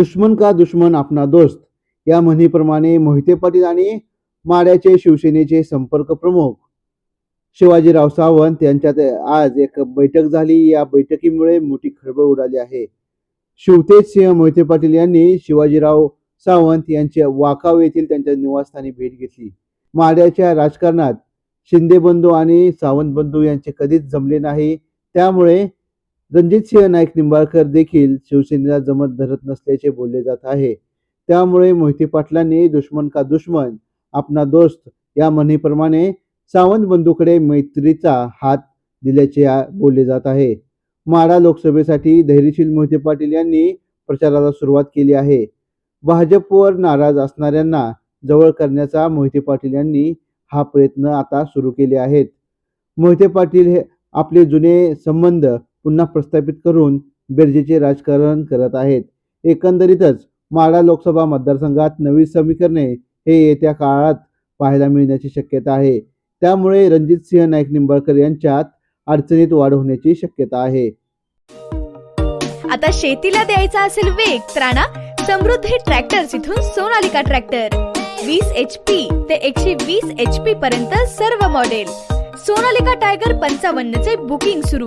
दुश्मन का दुश्मन आपला दोस्त? या म्हणीप्रमाणे मोहिते पाटील आणि माड्याचे शिवसेनेचे संपर्क प्रमुख शिवाजीराव सावंत यांच्यात आज एक बैठक झाली. या बैठकीमुळे मोठी खळबळ उडाली आहे. शिवतेज सिंह मोहिते पाटील यांनी शिवाजीराव सावंत यांच्या वाकाव येथील त्यांच्या निवासस्थानी भेट घेतली. माड्याच्या राजकारणात शिंदे बंधू आणि सावंत बंधू यांचे कधीच जमले नाही. त्यामुळे रणजितसिंह नाईक निंबाळकर देखील शिवसेनेला जमत धरत नसल्याचे बोलले जात आहे. त्यामुळे मोहिते पाटलांनी दुश्मन का दुश्मन आपला दोस्त या म्हणीप्रमाणे सावंत बंधूकडे मैत्रीचा हात दिल्याचे बोलले जात आहे. माडा लोकसभेसाठी धैर्यशील मोहिते पाटील यांनी प्रचाराला सुरुवात केली आहे. भाजपवर नाराज असणाऱ्यांना जवळ करण्याचा मोहिते पाटील यांनी हा प्रयत्न आता सुरू केले आहेत. मोहिते पाटील हे आपले जुने संबंध पुन्हा प्रस्थापित करून बेरजेचे राजकारण करत आहेत. एकंदरीतच माडा लोकसभा मतदारसंघात नवी समीकरणे हे येत्या काळात पाहायला मिळण्याची शक्यता आहे. त्यामुळे रणजित सिंह नाईक निंबाळकर यांच्यात अडचणीत वाढ होण्याची शक्यता आहे. आता शेतीला द्यायचा असेल वेग तर समृद्धी ट्रॅक्टर्स इथून सोनालिका ट्रॅक्टर. वीस एच पी ते एकशे वीस एच पी पर्यंत सर्व मॉडेल सोनालिका टायगर पंचावन्न चे बुकिंग सुरू.